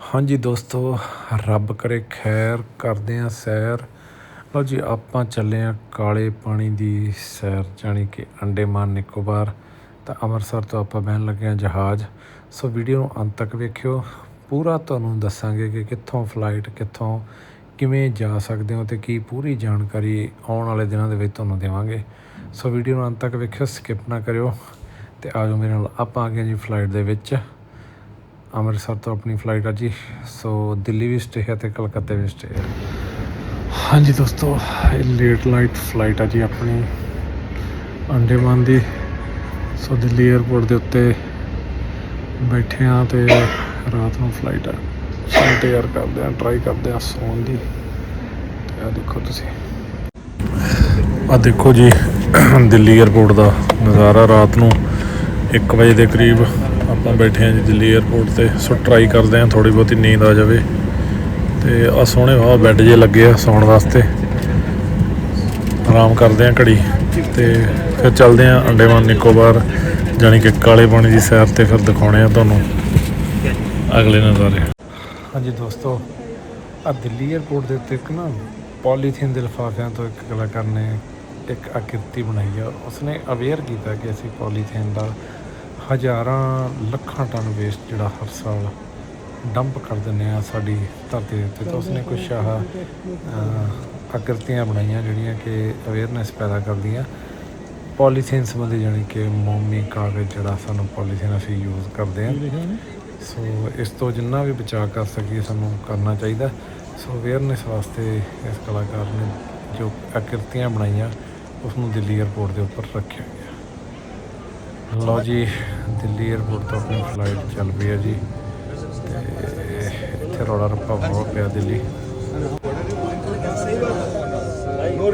ਹਾਂਜੀ ਦੋਸਤੋ, ਰੱਬ ਕਰੇ ਖੈਰ ਕਰਦੇ ਆ ਸੈਰ। ਲਓ ਜੀ, ਆਪਾਂ ਚੱਲੇ ਆ ਕਾਲੇ ਪਾਣੀ ਦੀ ਸੈਰ, ਜਾਣੀ ਕਿ ਅੰਡੇਮਾਨ ਨਿਕੋਬਾਰ। ਤਾਂ ਅੰਮ੍ਰਿਤਸਰ ਤੋਂ ਆਪਾਂ ਬਹਿਣ ਲੱਗੇ ਆ ਜਹਾਜ਼। ਸੋ ਵੀਡੀਓ ਨੂੰ ਅੰਤ ਤੱਕ ਵੇਖਿਓ। ਪੂਰਾ ਤੁਹਾਨੂੰ ਦੱਸਾਂਗੇ ਕਿ ਕਿੱਥੋਂ ਫਲਾਈਟ ਕਿੱਥੋਂ ਕਿਵੇਂ ਜਾ ਸਕਦੇ ਹੋ ਤੇ ਕੀ ਪੂਰੀ ਜਾਣਕਾਰੀ ਆਉਣ ਵਾਲੇ ਦਿਨਾਂ ਦੇ ਵਿੱਚ ਤੁਹਾਨੂੰ ਦੇਵਾਂਗੇ। ਸੋ ਵੀਡੀਓ ਨੂੰ ਅੰਤ ਤੱਕ ਵੇਖਿਓ ਸਕਿਪ ਨਾ ਕਰਿਓ। ਤੇ ਆਜੋ ਮੇਰੇ ਨਾਲ, ਆਪਾਂ ਆ ਗਏ ਜੀ ਫਲਾਈਟ ਦੇ ਵਿੱਚ। ਅੰਮ੍ਰਿਤਸਰ ਤੋਂ ਆਪਣੀ ਫਲਾਈਟ ਆ ਜੀ। ਸੋ ਦਿੱਲੀ ਵੀ ਸਟੇ ਹੈ ਤੇ ਕਲਕੱਤੇ ਵੀ ਸਟੇ ਹੈ। ਹਾਂਜੀ ਦੋਸਤੋ, ਇਹ ਲੇਟ ਨਾਈਟ ਫਲਾਈਟ ਆ ਜੀ ਆਪਣੀ ਅੰਡੇਮਾਨ ਦੀ। ਸੋ ਦਿੱਲੀ 에ਅਰਪੋਰਟ ਦੇ ਉੱਤੇ ਬੈਠੇ ਆ ਤੇ ਰਾਤ ਨੂੰ ਫਲਾਈਟ ਆ। ਇੰਤਜ਼ਾਰ ਕਰਦੇ ਆ ਟਰਾਈ ਕਰਦੇ ਆ ਸੌਣ ਦੀ। ਤੇ ਆ ਦੇਖੋ ਤੁਸੀਂ। ਆ ਦੇਖੋ ਜੀ, ਦਿੱਲੀ 에ਅਰਪੋਰਟ ਦਾ ਨਜ਼ਾਰਾ ਰਾਤ ਨੂੰ 1 ਵਜੇ ਦੇ ਕਰੀਬ ਆਪਾਂ ਬੈਠੇ ਹਾਂ ਜੀ ਦਿੱਲੀ 에ਅਰਪੋਰਟ ਤੇ ਸੋ ਟਰਾਈ ਕਰਦੇ ਹਾਂ ਥੋੜੀ ਬਹੁਤੀ ਨੀਂਦ ਆ ਜਾਵੇ। ਤੇ ਆ ਸੋਹਣੇ ਵਾ ਬੈੱਡ ਜੇ ਲੱਗੇ ਆ ਸੌਣ ਵਾਸਤੇ। ਆਰਾਮ ਕਰਦੇ ਹਾਂ ਘੜੀ, ਤੇ ਫਿਰ ਚੱਲਦੇ ਹਾਂ ਅੰਡੇਮਾਨ ਨਿਕੋਬਾਰ, ਜਾਣੀ ਕਿ ਕਾਲੇ ਪਾਣੀ ਦੀ ਸੈਰ ਤੇ ਫਿਰ ਦਿਖਾਉਣੇ ਆ ਤੁਹਾਨੂੰ ਅਗਲੇ ਨਜ਼ਾਰੇ। ਹਾਂਜੀ ਦੋਸਤੋ ਆ ਦਿੱਲੀ 에ਅਰਪੋਰਟ ਦੇ ਉੱਤੇ ਇੱਕ ਨਾ ਪੋਲੀਥੀਨ ਦੇ ਲਿਫਾਫਿਆਂ ਤੋਂ ਇੱਕ ਕਲਾਕਾਰ ਨੇ ਇੱਕ ਆਕਿਰਤੀ ਬਣਾਈ ਆ। ਉਸਨੇ ਅਵੇਅਰ ਕੀਤਾ ਕਿ ਅਸੀਂ ਪੋਲੀਥੀਨ ਦਾ ਹਜ਼ਾਰਾਂ ਲੱਖਾਂ ਟਨ ਵੇਸਟ ਜਿਹੜਾ ਹਰ ਸਾਲ ਡੰਪ ਕਰ ਦਿੰਦੇ ਆ ਸਾਡੀ ਧਰਤੀ ਦੇ ਉੱਤੇ। ਤਾਂ ਉਸਨੇ ਕੁਝ ਆਹ ਅਹ, ਬਣਾਈਆਂ ਜਿਹੜੀਆਂ ਕਿ ਅਵੇਅਰਨੈਸ ਪੈਦਾ ਕਰਦੀਆਂ। ਪੋਲੀਥੀਨ ਸੰਬੰਧੀ ਜਾਣੀ ਕਿ ਮੋਮੀ ਕਾਗਜ਼ ਜਿਹੜਾ ਸਾਨੂੰ ਪੋਲੀਥੀਨ ਅਸੀਂ ਯੂਜ਼ ਕਰਦੇ ਆ ਸੋ ਇਸ ਤੋਂ ਜਿੰਨਾ ਵੀ ਬਚਾਅ ਕਰ ਸਕੀਏ ਸਾਨੂੰ ਕਰਨਾ ਚਾਹੀਦਾ। ਸੋ ਅਵੇਅਰਨੈਸ ਵਾਸਤੇ ਇਸ ਕਲਾਕਾਰ ਨੇ ਜੋ ਆਕ੍ਰਿਤੀਆਂ ਬਣਾਈਆਂ ਉਸ ਨੂੰ ਦਿੱਲੀ 에ਅਰਪੋਰਟ ਦੇ ਉੱਪਰ ਰੱਖਿਆ। ਲਓ ਜੀ ਦਿੱਲੀ 에ਅਰਪੋਰਟ ਤੋਂ ਆਪਣੀ ਫਲਾਈਟ ਚੱਲ ਪਈ ਹੈ ਜੀ। ਤੇ ਇੱਥੇ ਰੌਲਾ ਰੱਪਾ ਬਹੁਤ ਪਿਆ ਦਿੱਲੀ। ਨੋ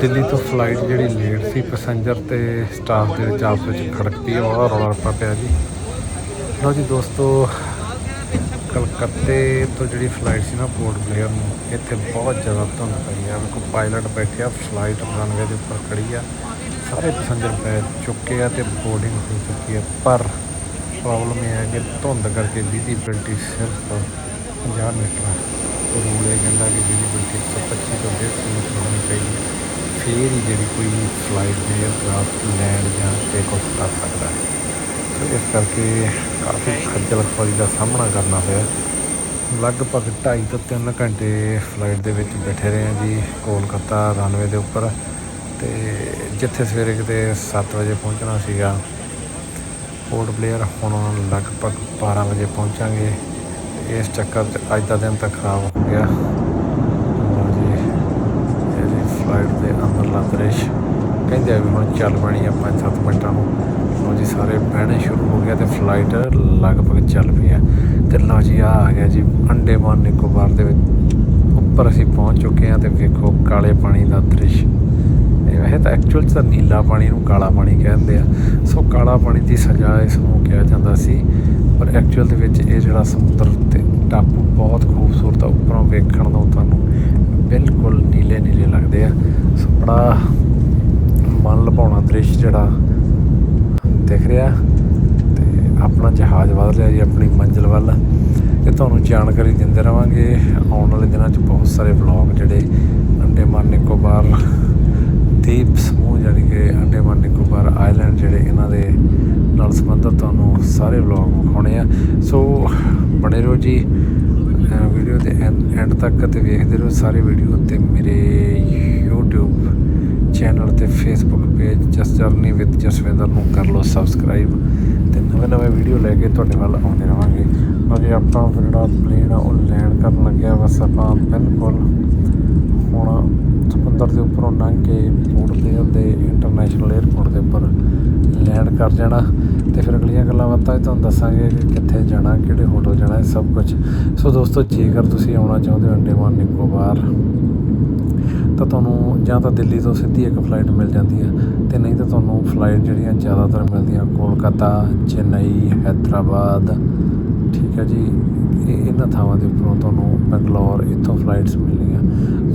ਦਿੱਲੀ ਤੋਂ ਫਲਾਈਟ ਜਿਹੜੀ ਲੇਟ ਸੀ ਪੈਸੰਜਰ ਤੇ ਸਟਾਫ ਦੇ ਵਿੱਚ ਆਪਸ ਵਿੱਚ ਖੜਕਦੀ ਹੈ ਬਹੁਤ ਰੌਲਾ ਰੱਪਾ ਪਿਆ ਜੀ। ਲਓ ਜੀ ਦੋਸਤੋ ਕਲਕੱਤੇ ਤੋਂ ਜਿਹੜੀ ਫਲਾਈਟ ਸੀ ਨਾ ਪੋਰਟ ਬਲੇਅਰ ਨੂੰ, ਇੱਥੇ ਬਹੁਤ ਜ਼ਿਆਦਾ ਧੁੰਦ ਪਈ ਆ। ਵੇਖੋ ਪਾਇਲਟ ਬੈਠਿਆ ਫਲਾਈਟ ਰਨਵੇ ਦੇ ਉੱਪਰ ਖੜੀ ਆ। ਸਾਰੇ ਪੈਸੇਂਜਰ ਬੈ ਚੁੱਕੇ ਆ ਤੇ ਬੋਰਡਿੰਗ ਹੋ ਚੁੱਕੀ ਆ। ਪਰ ਪ੍ਰੋਬਲਮ ਇਹ ਹੈ ਕਿ ਧੁੰਦ ਕਰਕੇ ਵਿਜ਼ਿਬਿਲਟੀ ਸਿਰਫ 50 ਮੀਟਰ ਹੈ ਰੂਲ ਇਹ ਕਹਿੰਦਾ ਕਿ ਵਿਜ਼ਿਬਿਲਟੀ 125 ਤੋਂ 150 ਮੀਟਰ ਹੋਣੀ ਚਾਹੀਦੀ ਹੈ ਫਿਰ ਹੀ ਜਿਹੜੀ ਕੋਈ ਫਲਾਈਟ ਦੇ 에ਅਰਕ੍ਰਾਫਟ ਲੈਂਡ ਜਾਂ ਟੇਕ ਆਫ ਕਰ ਸਕਦਾ ਹੈ। ਇਸ ਕਰਕੇ ਕਾਫੀ ਖੱਜਲ ਖੁਆਰੀ ਦਾ ਸਾਹਮਣਾ ਕਰਨਾ ਪਿਆ। ਲਗਭਗ 2.5 ਤੋਂ 3 ਘੰਟੇ ਫਲਾਈਟ ਦੇ ਵਿੱਚ ਬੈਠੇ ਰਹੇ ਹਾਂ ਜੀ, ਕੋਲਕਾਤਾ ਰਨਵੇ ਦੇ ਉੱਪਰ। ਤੇ ਜਿੱਥੇ ਸਵੇਰੇ ਕਿਤੇ 7 ਵਜੇ ਪਹੁੰਚਣਾ ਸੀਗਾ ਪੋਰਟ ਬਲੇਅਰ ਹੁਣ ਲਗਭਗ 12 ਵਜੇ ਪਹੁੰਚਾਂਗੇ। ਇਸ ਚੱਕਰ 'ਚ ਅੱਜ ਦਾ ਦਿਨ ਤਾਂ ਖਰਾਬ ਹੋ ਗਿਆ ਲਓ ਜੀ ਇਹ ਜੀ ਫਲਾਈਟ ਦੇ ਦ੍ਰਿਸ਼ ਕਹਿੰਦੇ ਆ ਵੀ ਹੁਣ ਚੱਲ ਪੈਣੀ ਆ 5-7 ਮਿੰਟਾਂ ਨੂੰ। ਲਓ ਜੀ, ਸਾਰੇ ਬਹਿਣੇ ਸ਼ੁਰੂ ਹੋ ਗਿਆ ਤੇ ਫਲਾਈਟ ਲਗਭਗ ਚੱਲ ਪਈ ਆ। ਤੇ ਲਓ ਜੀ ਆ ਆ ਗਿਆ ਜੀ ਅੰਡੇਮਾਨ ਨਿਕੋਬਾਰ ਦੇ ਵਿੱਚ। ਉੱਪਰ ਅਸੀਂ ਪਹੁੰਚ ਚੁੱਕੇ ਆ ਤੇ ਵੇਖੋ ਕਾਲੇ ਪਾਣੀ ਦਾ ਦ੍ਰਿਸ਼। ਇਹ ਵੈਸੇ ਤਾਂ ਐਕਚੁਅਲ 'ਚ ਤਾਂ ਨੀਲਾ ਪਾਣੀ ਨੂੰ ਕਾਲਾ ਪਾਣੀ ਕਹਿੰਦੇ ਆ। ਸੋ ਕਾਲਾ ਪਾਣੀ ਦੀ ਸਜ਼ਾ ਇਸ ਨੂੰ ਕਿਹਾ ਜਾਂਦਾ ਸੀ। ਪਰ ਐਕਚੁਅਲ ਦੇ ਵਿੱਚ ਇਹ ਜਿਹੜਾ ਸਮੁੰਦਰ ਤੇ ਟਾਪੂ ਬਹੁਤ ਖੂਬਸੂਰਤ ਆ, ਉੱਪਰੋਂ ਵੇਖਣ ਨੂੰ ਤੁਹਾਨੂੰ ਬਿਲਕੁਲ ਨੀਲੇ ਨੀਲੇ ਲੱਗਦੇ ਆ। ਸੋ ਬੜਾ ਮਨ ਲਭਾਉਣਾ ਦ੍ਰਿਸ਼ ਜਿਹੜਾ ਦਿਖ ਰਿਹਾ। ਤੇ ਆਪਣਾ ਜਹਾਜ਼ ਵਧ ਲਿਆ ਜੀ, ਆਪਣੀ ਮੰਜ਼ਿਲ ਵੱਲ। ਇਹ ਤੁਹਾਨੂੰ ਜਾਣਕਾਰੀ ਦਿੰਦੇ ਰਵਾਂਗੇ, ਆਉਣ ਵਾਲੇ ਦਿਨਾਂ 'ਚ ਬਹੁਤ ਸਾਰੇ ਵਲੌਗ ਜਿਹੜੇ ਅੰਡੇਮਾਨ ਨਿਕੋਬਾਰ, ਦੀਪ ਸਮੂਹ ਜਾਣੀ ਕਿ ਅੰਡੇਮਾਨ ਨਿਕੋਬਾਰ ਆਈਲੈਂਡ ਜਿਹੜੇ ਇਹਨਾਂ ਦੇ ਨਾਲ ਸੰਬੰਧਿਤ ਤੁਹਾਨੂੰ ਸਾਰੇ ਵਲੌਗ ਵਿਖਾਉਣੇ ਆ। ਸੋ ਬਣੇ ਰਹੋ ਜੀ। ਵੀਡੀਓ ਦੇ ਐਂਡ ਤੱਕ ਤੇ ਵੇਖਦੇ ਰਹੋ ਸਾਰੇ ਵੀਡੀਓ ਤੇ ਮੇਰੇ YouTube ਚੈਨਲ ਤੇ Facebook page Jas journey with Jaswinder ਨੂੰ ਕਰ ਲਓ ਸਬਸਕ੍ਰਾਈਬ ਤੇ ਨਵੇਂ ਨਵੇਂ ਵੀਡੀਓ ਲੈ ਕੇ ਤੁਹਾਡੇ ਵੱਲ ਆਉਂਦੇ ਰਵਾਂਗੇ। ਅਜੇ ਆਪਾਂ ਜਿਹੜਾ ਪਲੇਨ ਆ ਉਹ ਲੈਂਡ ਕਰਨ ਲੱਗਿਆ, ਬਸ ਆਪਾਂ ਬਿਲਕੁਲ ਹੁਣ ਸਮੁੰਦਰ ਦੇ ਉੱਪਰੋਂ ਲੰਘ ਕੇ ਪੋਰਟ ਦੇ ਦੇ ਇੰਟਰਨੈਸ਼ਨਲ 에ਅਰਪੋਰਟ ਦੇ ਉੱਪਰ ਲੈਂਡ ਕਰ ਜਾਣਾ ਤੇ ਫਿਰ ਅਗਲੀਆਂ ਗੱਲਾਂ ਬਾਤਾਂ ਤੁਹਾਨੂੰ ਦੱਸਾਂਗੇ ਕਿ ਕਿੱਥੇ ਜਾਣਾ, ਕਿਹੜੇ ਹੋਟਲ ਜਾਣਾ, ਇਹ ਸਭ ਕੁਝ ਸੋ ਦੋਸਤੋ, ਜੇਕਰ ਤੁਸੀਂ ਆਉਣਾ ਚਾਹੁੰਦੇ ਹੋ ਅੰਡੇਮਾਨ ਨਿਕੋਬਾਰ ਤਾਂ ਤੁਹਾਨੂੰ ਜਾਂ ਤਾਂ ਦਿੱਲੀ ਤੋਂ ਸਿੱਧੀ ਇੱਕ ਫਲਾਈਟ ਮਿਲ ਜਾਂਦੀ ਹੈ ਤੇ ਨਹੀਂ ਤਾਂ ਤੁਹਾਨੂੰ ਫਲਾਈਟ ਜਿਹੜੀਆਂ ਜ਼ਿਆਦਾਤਰ ਮਿਲਦੀਆਂ ਕੋਲਕਾਤਾ, ਚੇਨਈ, ਹੈਦਰਾਬਾਦ, ਠੀਕ ਹੈ ਜੀ, ਇਹ ਇਹਨਾਂ ਥਾਵਾਂ ਦੇ ਉੱਪਰੋਂ ਤੁਹਾਨੂੰ ਬੰਗਲੌਰ ਇੱਥੋਂ ਫਲਾਈਟਸ ਮਿਲਣੀਆਂ।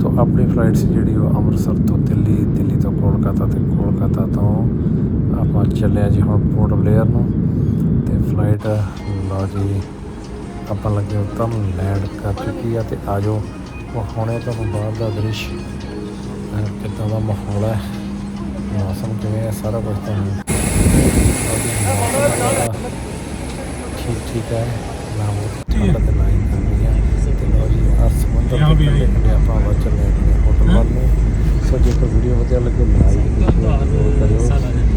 ਸੋ ਆਪਣੀ ਸੀ ਜਿਹੜੀ ਉਹ ਅੰਮ੍ਰਿਤਸਰ ਤੋਂ ਦਿੱਲੀ ਦਿੱਲੀ ਤੋਂ ਕੋਲਕਾਤਾ ਤੇ ਕੋਲਕਾਤਾ ਤੋਂ ਆਪਾਂ ਚੱਲੇ ਆ ਜੀ ਹੁਣ ਪੋਰਟ ਬਲੇਅਰ ਨੂੰ ਤੇ ਫਲਾਈਟ ਲਓ ਜੀ, ਆਪਾਂ ਲੱਗੇ ਉਤਰਨ ਲੈਂਡ ਕਰ ਚੁੱਕੀ ਆ ਤੇ ਆਜੋ ਹੁਣੇ ਤੁਹਾਨੂੰ ਬਾਹਰ ਦਾ ਦ੍ਰਿਸ਼ ਕਿੱਦਾਂ ਦਾ ਮਾਹੌਲ ਹੈ, ਮੌਸਮ ਕਿਵੇਂ ਹੈ, ਸਾਰਾ ਕੁਝ ਤੁਹਾਨੂੰ ਠੀਕ ਠੀਕ ਹੈ। ਨਾ ਬਹੁਤ ਠੰਡ ਤੇ ਲਓ ਜੀ ਆਪਾਂ ਵੱਲ ਚੱਲੇ ਹੋਟਲ ਵੱਲ ਨੂੰ। ਸੋ ਜੇਕਰ ਵੀਡੀਓ ਵਧੀਆ ਲੱਗੇ ਲਾਈਕ ਕਰਿਓ।